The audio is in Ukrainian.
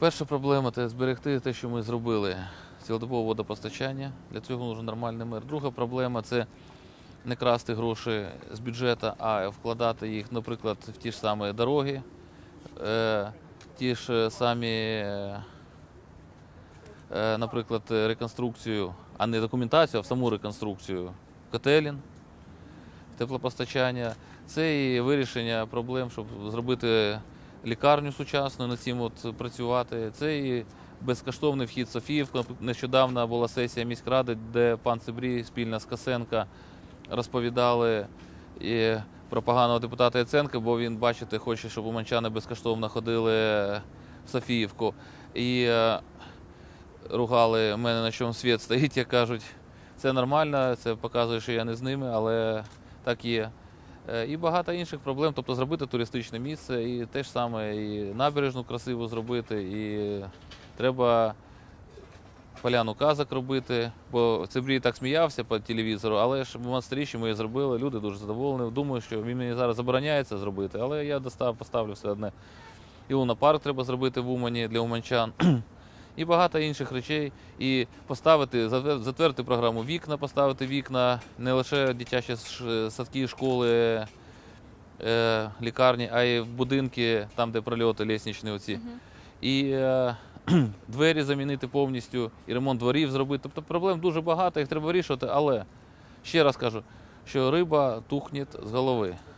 Перша проблема це зберегти те, що ми зробили. Цілодобове водопостачання. Для цього нужен нормальний мир. Друга проблема це не красти гроші з бюджету, а вкладати їх, наприклад, в ті ж самі дороги, е, ті ж самі, е, наприклад, реконструкцію, а не документацію, а в саму реконструкцію котелін, теплопостачання. Це і вирішення проблем, щоб зробити лікарню сучасну, над цим от працювати. Це і безкоштовний вхід в Софіївку. Нещодавно була сесія міськради, де пан Цибрій спільно з Косенка розповідали і про поганого депутата Яценка, бо він, бачите, хоче, щоб уманчани безкоштовно ходили в Софіївку. І е, ругали мене, на чому світ стоїть, як кажуть. Це нормально, це показує, що я не з ними, але так є. Е, І багато інших проблем, тобто зробити туристичне місце, і те ж саме, і набережну красиву зробити, і треба поляну казок робити, бо Цибрій так сміявся по телевізору, але ж в монастирі ми її зробили, люди дуже задоволені. Думаю, що він мені зараз забороняється зробити, але я достав, поставлю все одне. І лунопарк треба зробити в Умані для уманчан. І багато інших речей. І поставити, затвер- затвердити програму вікна, поставити вікна, не лише дитячі садки, школи, е, лікарні, а й будинки, там, де прольоти лісничні оці. І е, двері замінити повністю, і ремонт дворів зробити. Тобто проблем дуже багато, їх треба вирішувати, але ще раз кажу, що риба тухне з голови.